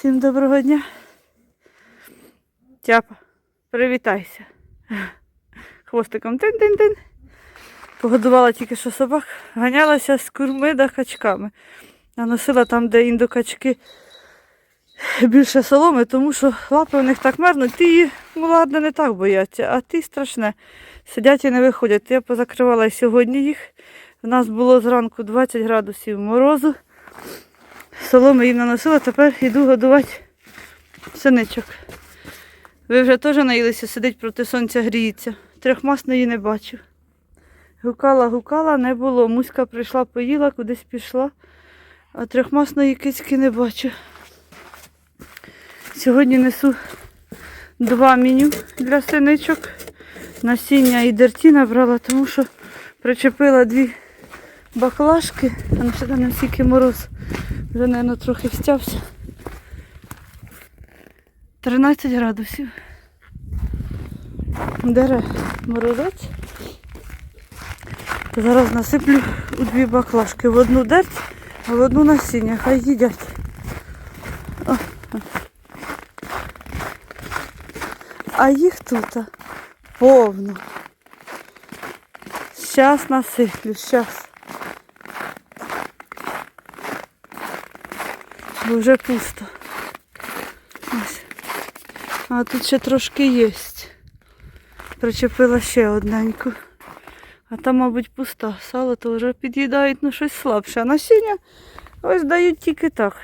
Всім доброго дня. Тяпа, привітайся. Хвостиком тин-тин-тин. Погодувала тільки що собак, ганялася з курми да качками. А носила там, де індокачки більше соломи, тому що лапи у них так мерзнуть. Ті, ну ладно, не так бояться, а ті страшне. Сидять і не виходять. Я позакривала сьогодні їх. У нас було зранку 20 градусів морозу. Соломи їм наносила, тепер йду годувати синичок. Ви вже теж наїлися, сидить проти сонця, гріється. Трьохмасної не бачу. Гукала, гукала, не було. Муська прийшла, поїла, кудись пішла, а трьохмасної кицьки не бачу. Сьогодні несу два меню для синичок. Насіння і дерті набрала, тому що причепила дві баклажки, а на сюди не стільки мороз. Вже, мабуть, трохи встявся. 13 градусів. Дере морозець. Зараз насиплю у дві баклажки. В одну дерть, а в одну насіння. Хай їдять. А їх тут повно. Щас насиплю, щас. Бо вже пусто. Ось. А тут ще трошки є. Причепила ще одненьку. А там, мабуть, пуста. Сало то вже під'їдають, ну щось слабше. А насіння ось дають тільки так.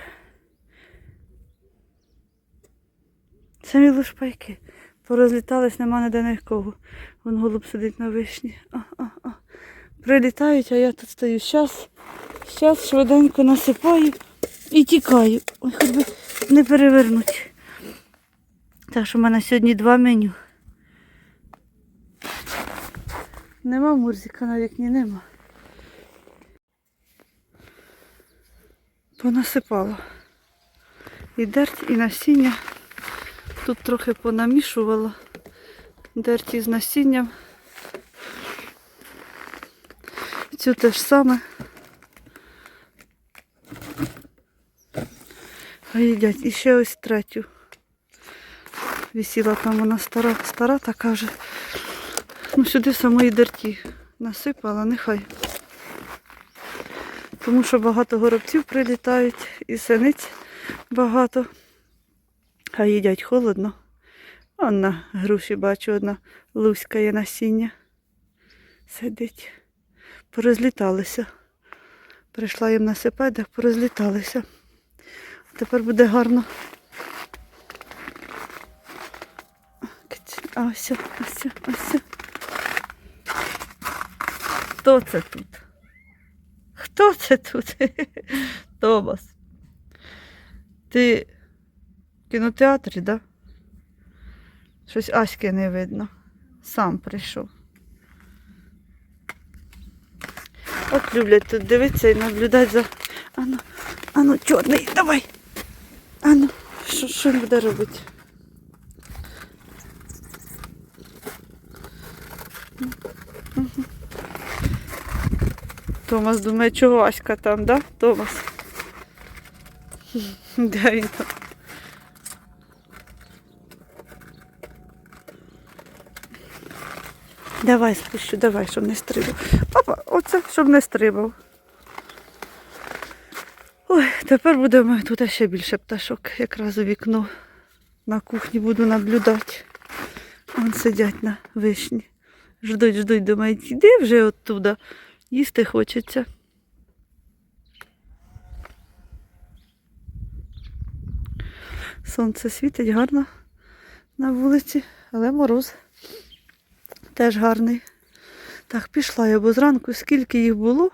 Самі лушпайки. Порозлітались, нема ніде нікого. Вон голуб сидить на вишні. А, а, а. Прилітають, а я тут стою. Щас, щас швиденько насипаю і тікаю. Ой, хоч би не перевернуть. Так що в мене сьогодні два меню. Нема мурзика на вікні, нема. Понасипала. І дерть, і насіння. Тут трохи понамішувала. Дерті з насінням. Цю те ж саме. Їдять. І ще ось третю. Висіла там вона стара, стара така вже. Ну, сюди самої дерті насипала, нехай. Тому що багато горобців прилітають і синиць багато. А їдять холодно. На груші бачу, одна луська є насіння. Сидить. Порозліталися. Прийшла їм насипати, так порозліталися. Тепер буде гарно. А ось, ось, ось. Хто це тут? Хто це тут? Томас. Ти в кінотеатрі, да? Щось Аськи не видно. Сам прийшов. От люблять тут дивитися і наблюдати за. Ану, ану, чорний, давай. Ану, що, що він буде робити? Томас думає, чого Аська там, да? Томас? Де він там? Давай спущу, давай, щоб не стрибав. Папа, оце, щоб не стрибав. Ой, тепер буде тут ще більше пташок. Якраз у вікно на кухні буду наблюдати. Вон сидять на вишні. Ждуть, ждуть, думають, іди вже оттуда. Їсти хочеться. Сонце світить гарно на вулиці, але мороз теж гарний. Так, пішла я, бо зранку скільки їх було,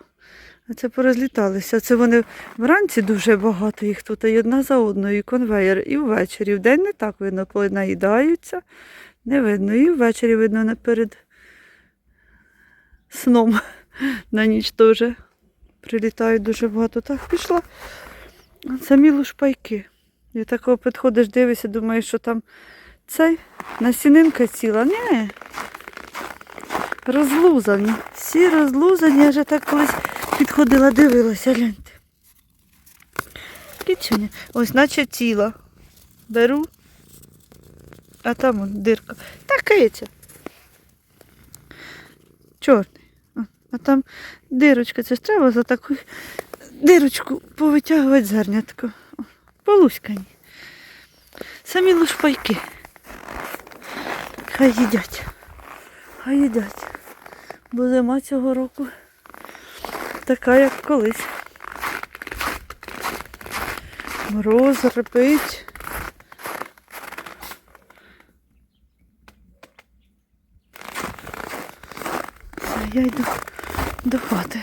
це порозліталися. Це вони вранці дуже багато їх тут, і одна за одною, і конвейер, і ввечері. Вдень не так видно, коли наїдаються, не видно. І ввечері видно перед сном на ніч теж прилітають дуже багато. Так, пішла. Самі лушпайки. І такого підходиш, дивишся, думаєш, що там цей насінинка ціла. Ні. Розлузані. Всі розлузані. Я вже так колись підходила, дивилася, гляньте. Кичуня. Ось наче ціла. беру, а там он дирка. Та киця. Чорний. А, там дирочка, це ж треба за таку дирочку повитягувати зернятко. О, Полуськані. Самі лушпайки. Хай їдять. Хай їдять. Бо зима цього року така, як колись. Мороз репить. Я йду до хати.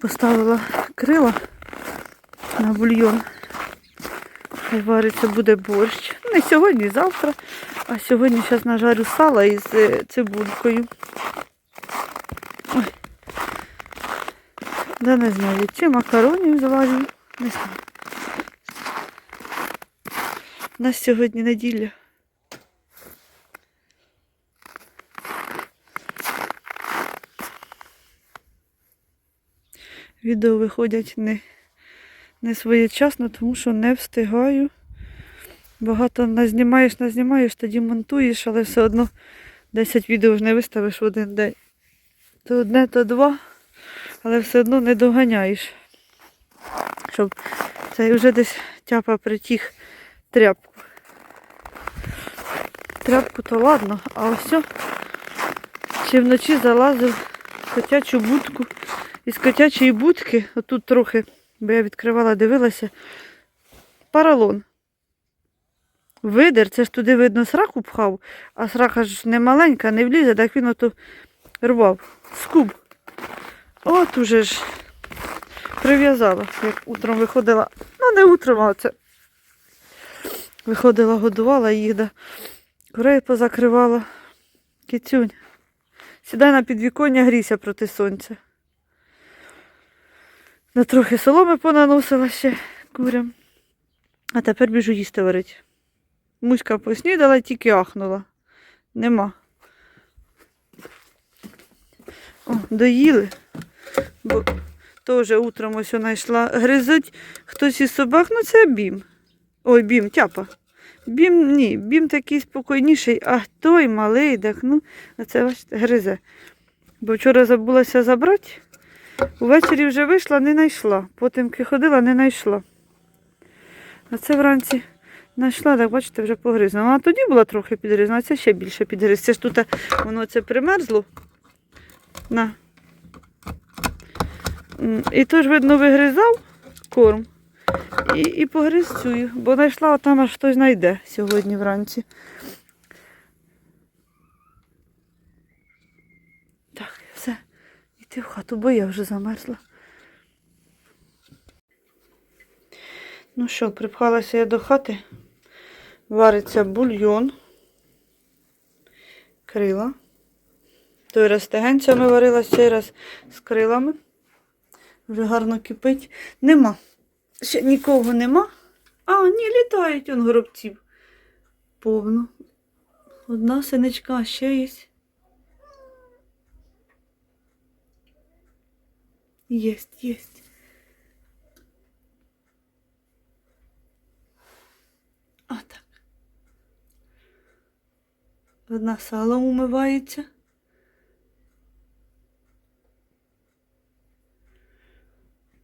Поставила крила на бульйон. Хай вариться буде борщ. Не сьогодні, завтра. А сьогодні зараз нажарю сала із е, цибулькою. Да не знаю, чи макаронів заварю, не знаю. У нас сьогодні неділя. Відео виходять не, не своєчасно, тому що не встигаю. Багато назнімаєш, назнімаєш, тоді монтуєш, але все одно 10 відео ж не виставиш в один день. То одне, то два, але все одно не доганяєш. Щоб це вже десь тяпа притіг тряпку. Тряпку то ладно, а ось ще вночі залазив в котячу будку. Із котячої будки, отут трохи, бо я відкривала, дивилася, паралон. Видер, це ж туди, видно, сраку пхав, а срака ж не маленька, не влізе, так він ото рвав. Скуб. От уже ж прив'язала, як утром виходила. Ну, не утром, а це. Виходила, годувала їх, да. Курей позакривала. Кицюнь. Сідай на підвіконня, грійся проти сонця. На трохи соломи понаносила ще курям. А тепер біжу їсти варить. Муська поснідала, тільки ахнула. Нема. О, доїли. Бо теж утром ось вона йшла. Гризуть хтось із собак, ну це бім. Ой, бім, тяпа. Бім, ні, бім такий спокійніший, а той малий, так, ну, оце бачите, гризе. Бо вчора забулася забрати. Увечері вже вийшла, не знайшла. Потім ходила, не знайшла. А це вранці знайшла, так бачите, вже погризла. Ну, А тоді була трохи підгризна, а це ще більше підгриз. Це ж тут воно це примерзло. На. І то видно, вигризав корм. І, і погриз цю, бо знайшла, а там аж хтось знайде сьогодні вранці. Так, все. Іти в хату, бо я вже замерзла. Ну що, припхалася я до хати. Вариться бульйон. Крила. Той раз стегенцями варила, цей раз з крилами. Вже гарно кипить. Нема. Ще нікого нема. А, ні, літають он горобців. Повно. Одна синичка, ще є. Єсть, єсть. А так. Одна салом умивається.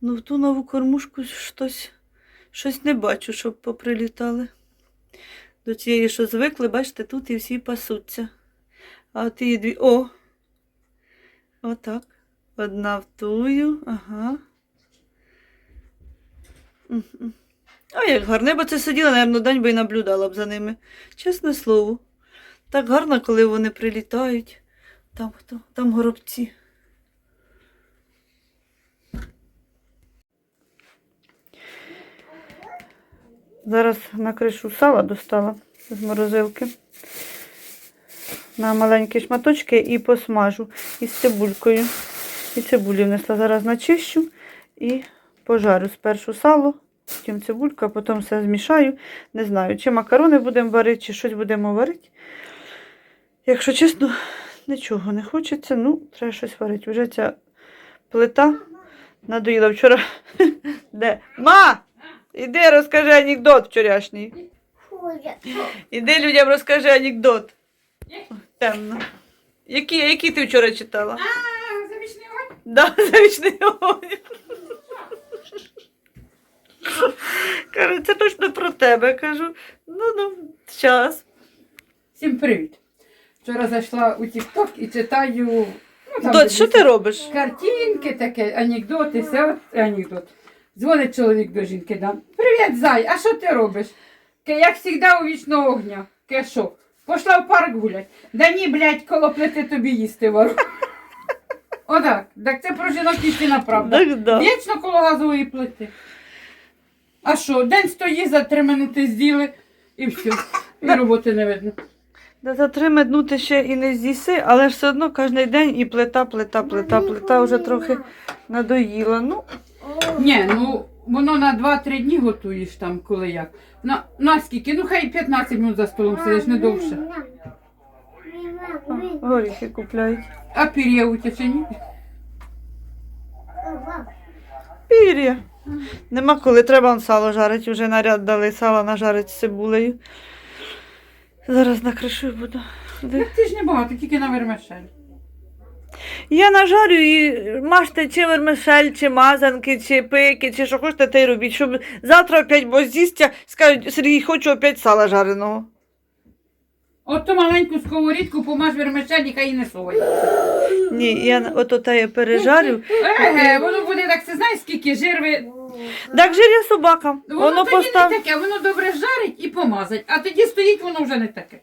Ну, в ту нову кормушку щось, щось не бачу, щоб поприлітали. До цієї, що звикли, бачите, тут і всі пасуться. А ті дві. О! Отак. Одна в тую, ага. А як гарно, я б це сиділа, напевно, день би і наблюдала б за ними. Чесне слово. Так гарно, коли вони прилітають. Там хто? Там горобці. Зараз на кришу сала достала з морозилки. На маленькі шматочки і посмажу із цибулькою. І цибулю внесла зараз начищу і пожарю спершу сало, потім цибулька, потім все змішаю. Не знаю, чи макарони будемо варити, чи щось будемо варити. Якщо чесно, нічого не хочеться, ну, треба щось варити. Вже ця плита надоїла вчора. Де? Ма! Іди розкажи анекдот вчорашній. Іди людям розкажи анекдот. Темно. Які, які ти вчора читала? А, завічний огонь. Да, завічний огонь. Це точно про тебе. Кажу. Ну, ну, час. Всім привіт. Вчора зайшла у TikTok і читаю. Ну, там Дот, що десь ти робиш? Картинки таке, анекдоти, все от анекдот. Дзвонить чоловік до жінки, да. Привіт, зай, а що ти робиш? Ке, як завжди у вічного огня. Ке що? Пошла в парк гулять. Да ні, блядь, коло плити тобі їсти вару. Отак. Так це про жінок істина правда. Так, да. Вічно коло газової плити. А що, день стоїть, за три минути з'їли і все. І роботи не видно. Да за три минути ще і не з'їси, але ж все одно кожен день і плита, плита, плита, плита вже трохи надоїла. Ну, Ні, ну воно на 2-3 дні готуєш там, коли як. На, на скільки? Ну хай 15 минут за столом сидиш, не довше. горіхи купляють. А пір'я у тебе чи ні? Пір'я. Нема коли треба он сало жарить, вже наряд дали сало нажарить з цибулею. Зараз накришу і буду. Так ти ж не багато, тільки на вермишель. Я нажарю і мажте чи вермишель, чи мазанки, чи пики, чи що хочете, те й робіть, щоб завтра опять бо з'їсться, скажуть, Сергій, хочу опять сала жареного. От маленьку сковорідку помаж вермишель і хай і не совається. Ні, я ото те я пережарю. Еге, воно буде так, ти знаєш, скільки жир ви... Так жиря собакам. Воно, Воно тоді постав. не таке, воно добре жарить і помазать, а тоді стоїть, воно вже не таке.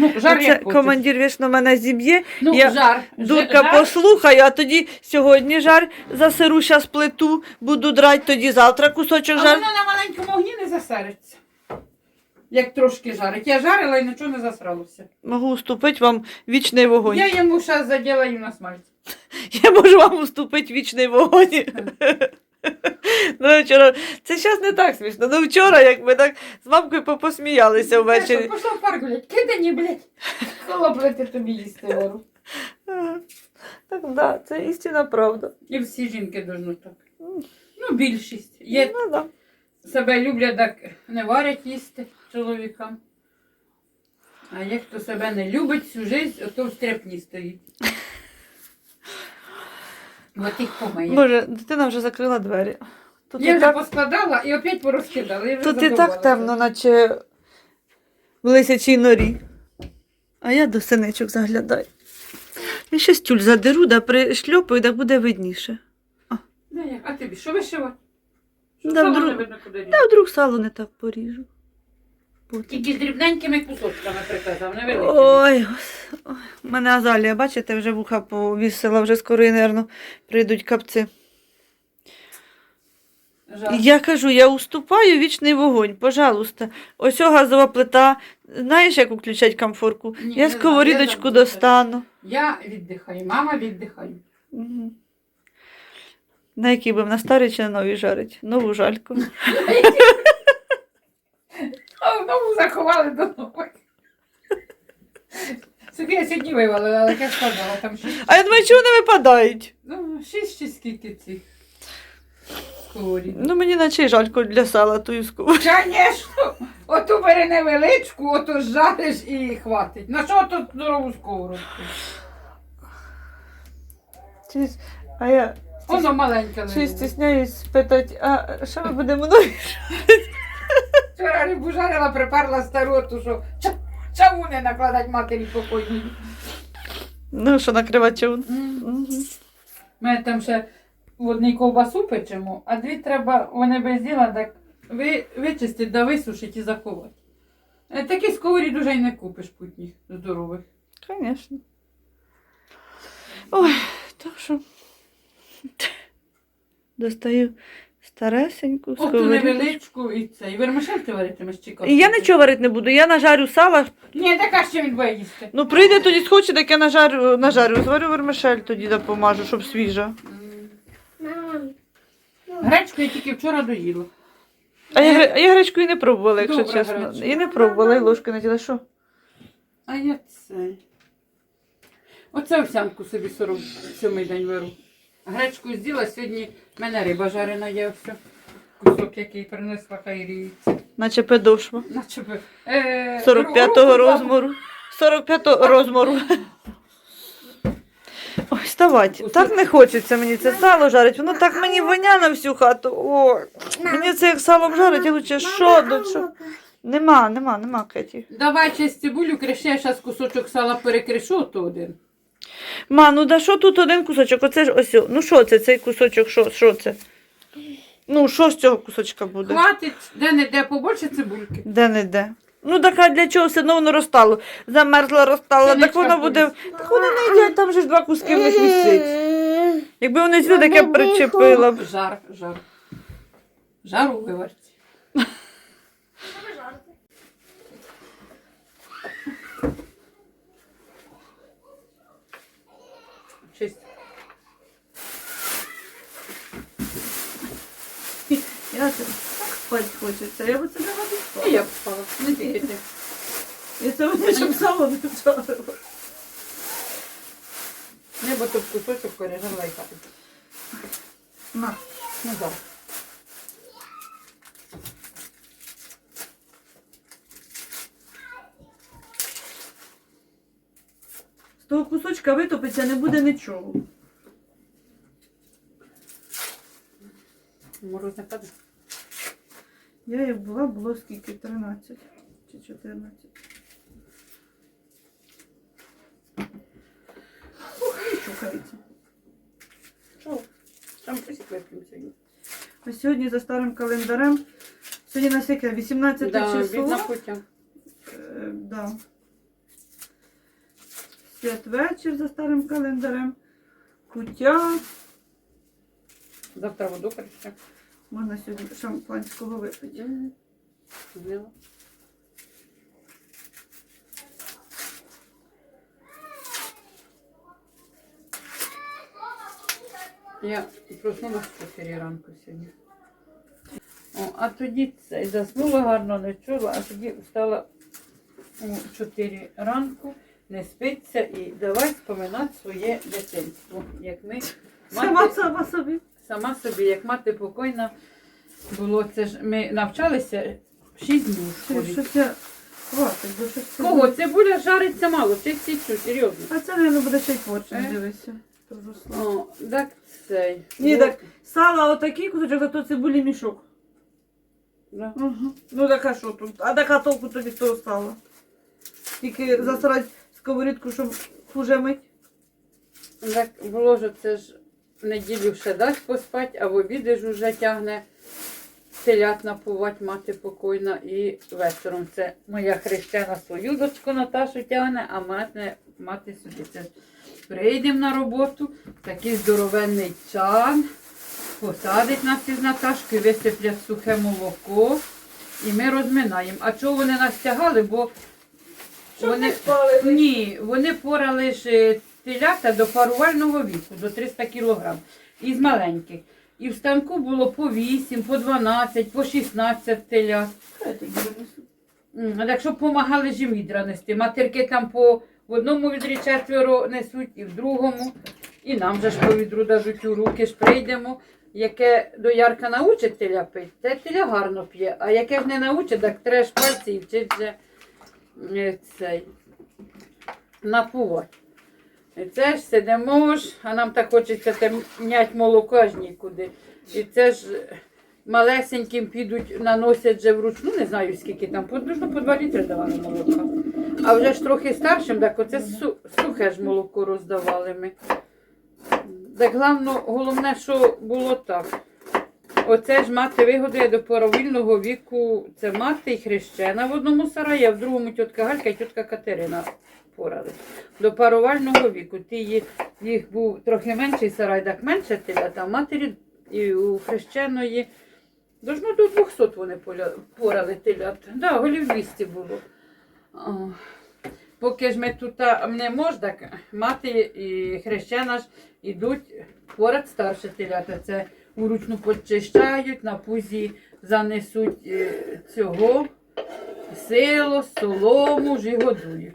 Ну, жар Це як хочеш. командир вічно мене зіб'є. Ну, я жар. Дурка жар. послухаю, а тоді сьогодні жар засеру щас плиту, буду драть, тоді завтра кусочок А жар. воно на маленькому огні не засериться. Як трошки жарить. Я жарила і нічого не засралося. Можу уступити вам вічний вогонь. Я йому зараз заділаю на смальці. Я можу вам уступити вічний вогонь. Ну, вчора... Це зараз не так смішно. Ну вчора, як ми так з мамкою попосміялися ввечері. Пішов в парк, блядь, кидані, блядь. Колоплити тобі їсти вору. Так, да, це істинна правда. І всі жінки должны так. Ну, більшість. Є Ну, да. себе люблять, так не варять їсти чоловікам. А є хто себе не любить всю життя, ото в стряпні стоїть. От їх помиє. Боже, дитина вже закрила двері. Тут Я і вже так, поскладала і опять порозкидала. Я вже тут і так темно, наче в лисячій норі. А я до синичок заглядаю. Я ще стюль задеру, да пришльопаю, так буде видніше. Ну. А тобі що вишивати? Що Да, сало вдруг- не видно куди? Та вдруг сало не так поріжу. Тільки з дрібненькими кусочками приказав, не великими. Ой, ой, у мене азалія, бачите, вже вуха повісила, вже скоро, і, напевно, прийдуть капці. Жаль. Я кажу, я уступаю вічний вогонь, пожалуйста. Ось о газова плита. Знаєш, як включать комфорку? Ні, я сковорідочку я достану. Я віддихаю, мама віддихає. Мгм. На якій би на старій чи на новій жарить? Нову жальку. А знову заховали до нових. Софія сьогодні вивалила, але я складала там шість. А я думаю, чого вони випадають? Ну, шість чи скільки цих сковорід. Ну, мені наче й жальку для сала тую сковорідку. Звісно, оту бери невеличку, ото жариш і хватить. На що тут здорову сковородку? Чи- А я Воно маленьке чи не стісняюсь спитати, а що ми будемо нові? Вчора рибу жарила, приперла стару, ту що чаву не накладать матері покойній. Ну, що накривати човн? Ми там ще в одній ковбасу печемо, а дві треба, вони без діла, так ви, вичистити да висушити і заховати. Е, Такі сковорід уже й не купиш путніх здорових. Звісно. Ой, так що. Достаю старесеньку Оту сковорідку. невеличку і це. І вермишель ти варитимеш чи І я нічого варити не буду, я нажарю сала. Ні, така що він буде їсти. Ну прийде тоді схоче, так я нажарю, нажарю, зварю вермишель тоді допоможу, щоб свіжа. Гречку я тільки вчора доїла. А я, гре- я гречку і не пробувала, якщо Добра чесно. гречка. І не пробувала, і ложки не тіла. Що? А я це. Оце овсянку собі 47 день беру. Гречку з'їла, сьогодні в мене риба жарена є все. Кусок, який принесла хай ріється. наче подошва. Наче би. Е, 45-го руку розміру. 45-го розміру. Ой, вставать. Так не хочеться мені це сало жарить. Воно так мені воня на всю хату. О, мені це як салом жарить, я лучше що, до що. Нема, нема, нема, Кеті. Давай через цибулю криши, я зараз кусочок сала перекришу, то один. Ма, ну да що тут один кусочок? Оце ж ось. Ну що це, цей кусочок, що, що це? Ну, що з цього кусочка буде? Хватить, де не де побольше цибульки. Де не де. Ну так а для чого все одно воно розтало? Замерзло, розтало, Це так воно буде. буде. Так вони не їдять, там же ж два куски в них висить. Якби вони сюди таке причепила б. Жар, жар. Жар у виварці. Чисто. Я так спати хочеться. Я би це не І спала. я б спала. Не ти. І це мені щоб сало не вжарило. Не, бо тут кусочок пережарла і. На. Ну так. З того кусочка витопиться, не буде нічого. Мороз не падає. Я як була, було скільки? 13 чи 14. Ух, і чухається. Що? Там посік вип'ємо сьогодні. Ось сьогодні за старим календарем. Сьогодні на скільки? 18 Да, число. Е, да. Святвечір за старим календарем. Куття. Завтра воду перейшли. Можна сьогодні шампанського випити. Я проснулася в 4 ранку сьогодні. О, а тоді це заснула гарно, не чула, а тоді встала у 4 ранку, не спиться і давай споминати своє дитинство. Як ми Сама мати- сама собі. Сама собі, як мати покойна було, це ж ми навчалися 6 днів в Це хватить, бо щось це- Кого? Цибуля жариться мало, ти січу, серйозно. А це, мабуть, буде ще й порчень, Е? дивися. О, так цей. Ні, Ну, так сало отакий кусочок, зато цибулі мішок. да. Угу. Ну так а що тут? А так а толку тоді того сала? Тільки засрать сковорідку, щоб хуже мить. Так було ж це ж в неділю ще дасть поспати, а в обіди ж уже тягне телят напувати мати покойна і вечором. Це моя хрещена свою дочку Наташу тягне, а мати, мати собі. Це прийдемо на роботу, такий здоровенний чан, посадить нас із Наташкою, висиплять сухе молоко і ми розминаємо. А чого вони нас тягали? Бо вони... Ні, вони порали ж телята до парувального віку, до 300 кг. Із маленьких. І в станку було по 8, по 12, по 16 телят. А якщо допомагали ж відра нести. Матерки там по в одному відрі четверо несуть, і в другому. І нам же ж по відру дадуть у руки, ж прийдемо. Яке до ярка научить теля пити, те теля гарно п'є. А яке ж не научить, так треш пальці і вчиться е, цей напувати. І це ж сидимо ж, а нам так хочеться темнять молоко аж нікуди. І це ж малесеньким підуть, наносять же вручну, не знаю скільки там, по, ну, по 2 літри давали молока. А вже ж трохи старшим, так оце сухе ж молоко роздавали ми. Так главно, головне, що було так. Оце ж мати вигодує до паровільного віку. Це мати і хрещена в одному сараї, а в другому тітка Галька і тітка Катерина порали. До парувального віку. Ті, їх, був трохи менший сарай, так менше телят, а матері і у хрещеної. Должно до 200 вони поля- порали телят. Да, голів 200 було. О. Поки ж ми тут не можна, мати і хрещена ж ідуть поряд старше телята. Це уручну почищають, на пузі занесуть е, цього сило, солому ж і годують.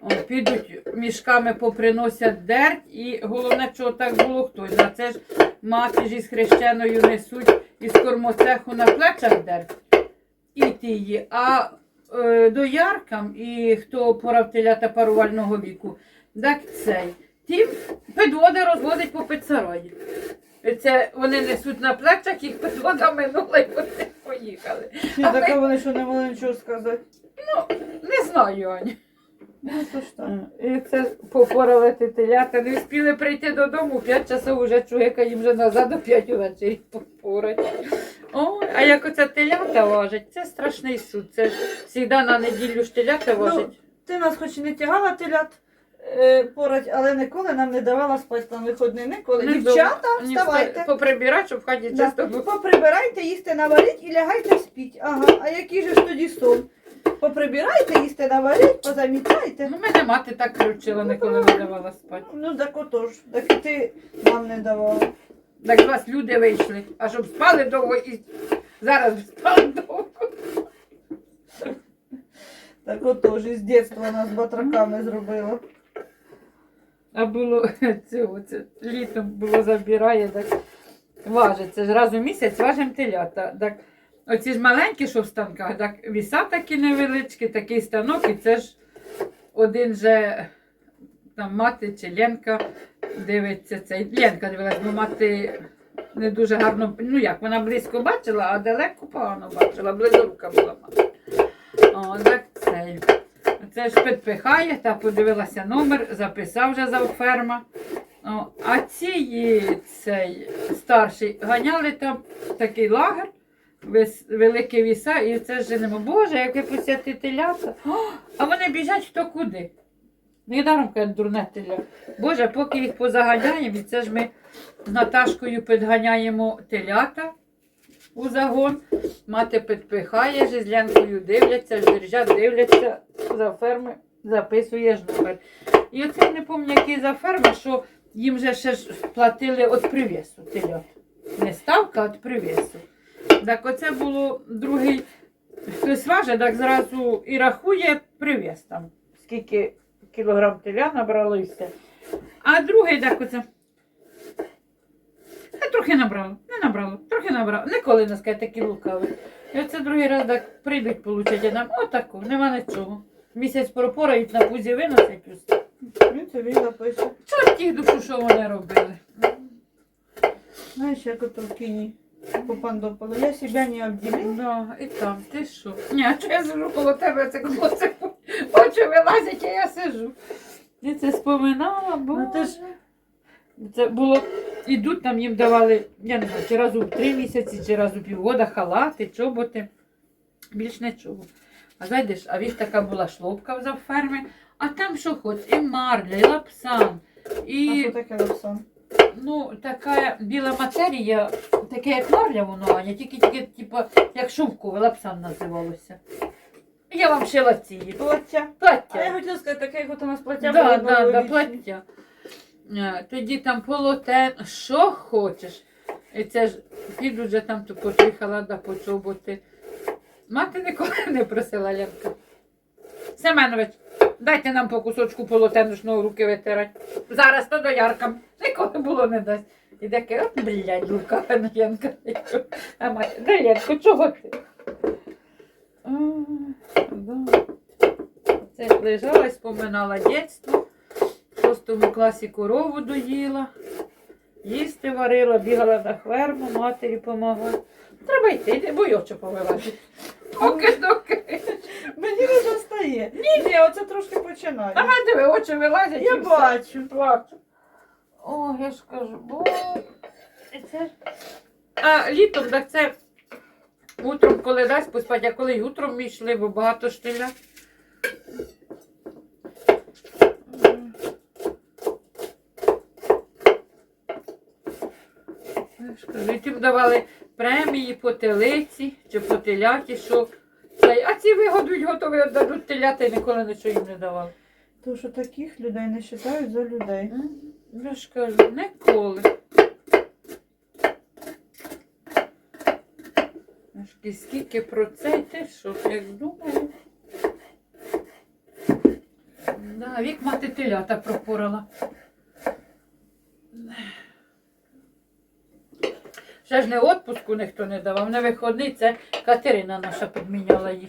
О, підуть мішками поприносять дерть і головне, що так було хтось. А це ж мати ж із хрещеною несуть із кормоцеху на плечах дерть. і тії, а е, дояркам і хто порав телята парувального віку, так цей. Тим підводи розводить по пицараї. Це вони несуть на плечах, їх підвода минула і вони поїхали. Чи А така ми- вони, що не могли нічого сказати? Не знаю, Аня. Ну, то ж. І це попорали ті телята. Не встигли прийти додому, 5 часов уже чоловіка їм вже назад до 5 вечері попорать. Ой, а як оце телята важить, це страшний суд. Це завжди на неділю ж телята Ну, важить. Ти нас хоч і не тягала телят е, порать, але ніколи нам не давала спати на вихідні. Ніколи. Не Дівчата, Ні, вставайте. Поприбирати, щоб в хаті Да. чисто було. Поприбирайте, їсти наваріть і лягайте спіть. Ага, а який же ж тоді сон? Поприбирайте, їсти наваріть, позамітайте. Ну, мене мати так кручила, ніколи не давала спати. Ну так отож, так і ти нам не давала. Так з вас люди вийшли, а щоб спали довго і зараз б спали довго. Так отож, із дитинства нас батраками зробила. А було цього, це літом було забирає, так важить. Це ж раз у місяць важимо телята. Так, оці ж маленькі, що в станках, так віса такі невеличкі, такий станок, і це ж один же там мати чи Ленка дивиться цей. Ленка дивилась, бо мати не дуже гарно, ну як, вона близько бачила, а далеко погано бачила, близорука була мати. О, так цей. Це ж підпихає та подивилася номер, записав вже за ферма. О, а ці цей старший ганяли там такий лагер, велике віса, і це ж женемо. Боже, яке посяти телята. А вони біжать хто куди. Недаром кажуть, дурне теля. Боже, поки їх позаганяємо, і це ж ми з Наташкою підганяємо телята у загон. Мати підпихає, ж дивляться, жиржат дивляться за ферми, записує номер. І оце не пам'ятаю, який за ферми, що їм вже ще ж платили від привісу телят. Не ставка, а від привісу. Так оце було другий, хтось важить, так зразу і рахує привіс там, скільки кілограм теля набрало і все. А другий так оце. А трохи набрало, не набрало, трохи набрало. Ніколи не скаже такі лукаві. І оце другий раз так прийдуть, получать, а нам отаку, нема нічого. Місяць пропорають на пузі виносять усе. Він він запише. Чорт їх душу, що вони робили. Знаєш, як ото в кіні попандопало. Я себе не обділила. Да, і там, ти що? Ні, а що я сижу коло тебе, це коло це очі вилазять, а я сижу. Я це споминала, бо Ну, ти ж- це було. Ідуть там їм давали, я не знаю, чи раз у три місяці, чи раз у півгода халати, чоботи. Більш нічого. А зайдеш, а в їх така була шлопка за ферми, а там що хоч, і марля, і лапсан, А і що таке лапсан? Ну, така біла матерія, таке як марля воно, Аня, тільки тільки, типу, як шовкове, лапсан називалося. Я вам шила ці Плаття. плаття. А я хотіла сказати, таке, як от у нас плаття Да, було да, да, плаття. Е, Тоді там полотен, що хочеш. І це ж піду вже там то почихала да по чоботи. Мати ніколи не просила Ленка. Семенович, дайте нам по кусочку полотеночного руки витирати. Зараз то до ярка. Ніколи було не дасть. І таке, от, блядь, рука Ленка. А мати, де чого ти? Це лежала і споминала дитинство. В шостому класі корову доїла, їсти варила, бігала на ферму, матері допомагала. Треба йти, йди, бо й повилазить. Поки доки. Мені не достає. Ні, ні, оце трошки починає. Мене диви, очі вилазять. Я і все. бачу. Плачу. О, я ж кажу, бо це ж. А літом, так це утром, коли дасть поспати, а коли й утром ми йшли, бо багато штиля. Я ж кажу, і тим давали премії по телиці чи по теляті, що цей, а ці вигодують, готові віддадуть теляти, і ніколи нічого їм не давали. Тому що таких людей не вважають за людей. М, Я ж кажу, ніколи. Аж ки- скільки про це ти що, як думаю. Да, вік мати телята пропорала. Ще ж не отпуску ніхто не давав, на виходний це Катерина наша підміняла їх.